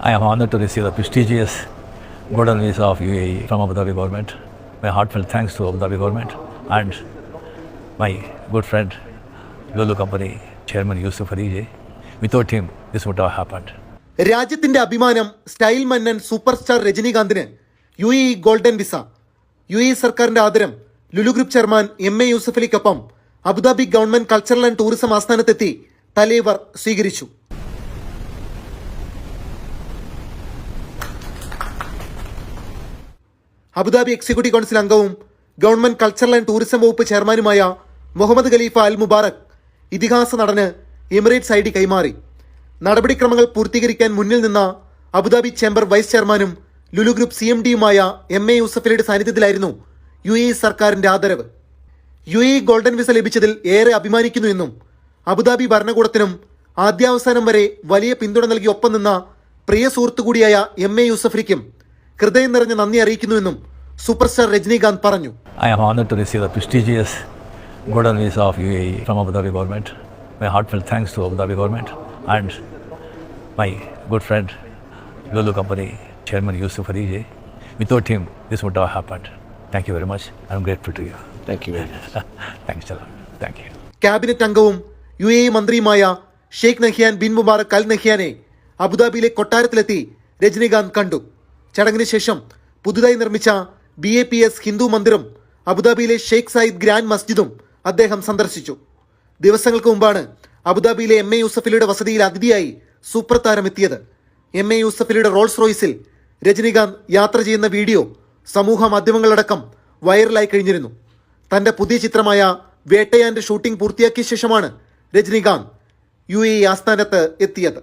I am honored to receive the prestigious Golden Visa of UAE from Abu Dhabi government. My heartfelt thanks to Abu Dhabi government and my good friend Lulu Company Chairman Yusuf Arije. Without him, this would have happened. രാജ്യത്തിന്റെ അഭിമാനം style മന്നൻ super star രജനീകാന്തിന് U E golden visa U E സർക്കാരിന്റെ ആദരം Lulu group chairman M A യൂസഫലിക്കൊപ്പം Abu Dhabi government cultural and tourism ആസ്ഥാനത്തെത്തി Thalaivar സ്വീകരിച്ചു Abu Dhabi executive council അംഗവും government cultural and tourism വകുപ്പ് ചെയർമാനുമായ മുഹമ്മദ് ഖലീഫ അൽ മുബാറക് ഇതിഹാസ നടന് എമിറേറ്റ്സ് ഐ ഡി കൈമാറി. നടപടിക്രമങ്ങൾ പൂർത്തീകരിക്കാൻ മുന്നിൽ നിന്ന അബുദാബി ചേംബർ വൈസ് ചെയർമാനും ലുലു ഗ്രൂപ്പ് സി എം ഡിയുമായ എം എ യൂസഫലിയുടെ സാന്നിധ്യത്തിലായിരുന്നു യു എ സർക്കാരിന്റെ ആദരവ്. യു എ ഗോൾഡൻ വിസ ലഭിച്ചതിൽ ഏറെ അഭിമാനിക്കുന്നു എന്നും അബുദാബി ഭരണകൂടത്തിനും ആദ്യാവസാനം വരെ വലിയ പിന്തുണ നൽകി ഒപ്പം നിന്ന പ്രിയ സുഹൃത്തു കൂടിയായ എം എ യൂസഫലിക്കും ഹൃദയം നിറഞ്ഞ നന്ദി അറിയിക്കുന്നുവെന്നും സൂപ്പർസ്റ്റാർ രജനീകാന്ത് പറഞ്ഞു. I am to receive the prestigious golden visa of U A Abu Dhabi government my heart thanks to Abu Dhabi government and my good friend Lulu company chairman Yusuf Aliji without him this would have happened very much I'm grateful to you thank you thanks thank you cabinet അംഗവും U A Sheikh Nahyan bin Mubarak Al നഹിയാനെ അബുദാബിയിലെ കൊട്ടാരത്തിലെത്തി രജനീകാന്ത് കണ്ടു. ചടങ്ങിന് ശേഷം പുതുതായി നിർമ്മിച്ച B A P S Hindu മന്ദിരം അബുദാബിയിലെ ഷെയ്ഖ് സായിദ് ഗ്രാൻഡ് മസ്ജിദും അദ്ദേഹം സന്ദർശിച്ചു. ദിവസങ്ങൾക്ക് മുമ്പാണ് അബുദാബിയിലെ എം എ യൂസഫലിയുടെ വസതിയിൽ അതിഥിയായി സൂപ്പർ താരം എത്തിയത്. എം എ യൂസഫലിയുടെ റോൾസ് റോയ്സിൽ രജനീകാന്ത് യാത്ര ചെയ്യുന്ന വീഡിയോ സമൂഹ മാധ്യമങ്ങളടക്കം വൈറലായി കഴിഞ്ഞിരുന്നു. തന്റെ പുതിയ ചിത്രമായ വേട്ടയാന്റെ ഷൂട്ടിംഗ് പൂർത്തിയാക്കിയ ശേഷമാണ് രജനീകാന്ത് യു എ ആസ്ഥാനത്ത് എത്തിയത്.